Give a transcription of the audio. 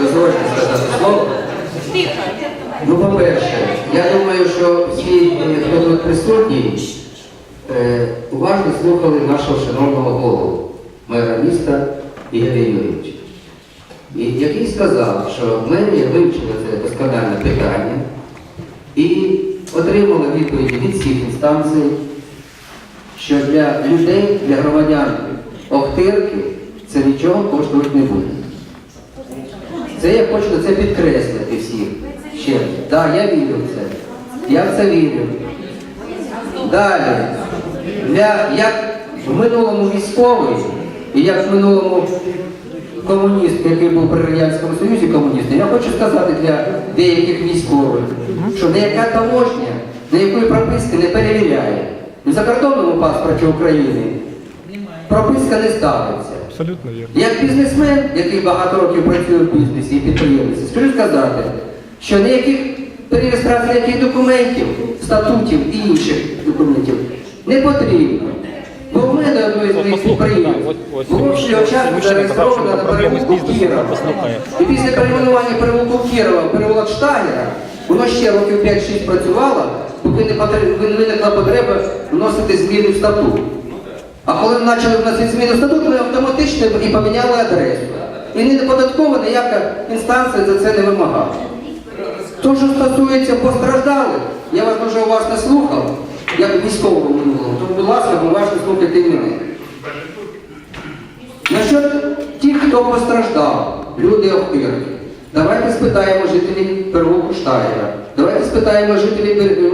дозвольте сказати слово. Ну, по-перше, я думаю, що всі, е, хто тут присутній, е, уважно слухали нашого шановного голову, мера міста Ігоря Юрійовича. І який сказав, що ми вивчили це доскональне питання і отримали відповіді від всіх інстанцій, що для людей, для громадян Охтирки це нічого буде. Це я хочу це підкреслити всім. Ще. Так, я вірю в це. Я в це вірю. Далі. Для, як в минулому військовий, і як в минулому комуніст, який був при Радянському Союзі комуністом, я хочу сказати для деяких військових, що ніяка таможня ніякої прописки не перевіряє. В закордонному паспорті України прописка не ставиться. Абсолютно вірно. Як бізнесмен, який багато років працює в бізнесі і підприємниці, скажу сказати, що ніяких перереєстрацій ніяких документів, статутів і інших документів не потрібно. Бо в мене одної з моїх підприємств було казав, що зареєстровано на перевулку Кірова. І після перейменування перевулку Кірова в переулок Штагера, воно ще років 5-6 працювало, поки не виникла потреба вносити зміни в статут. А коли почали вносити зміни статут, ми автоматично і поміняли адресу. І ні податкова ніяка інстанція за це не вимагала. То, що стосується постраждалих, я вас дуже уважно слухав, як військового минулого, то, будь ласка, уважно слухайте і мене. Насчет тих, хто постраждав, люди Охтирки, давайте спитаємо жителів Первого Штайра, давайте спитаємо жителів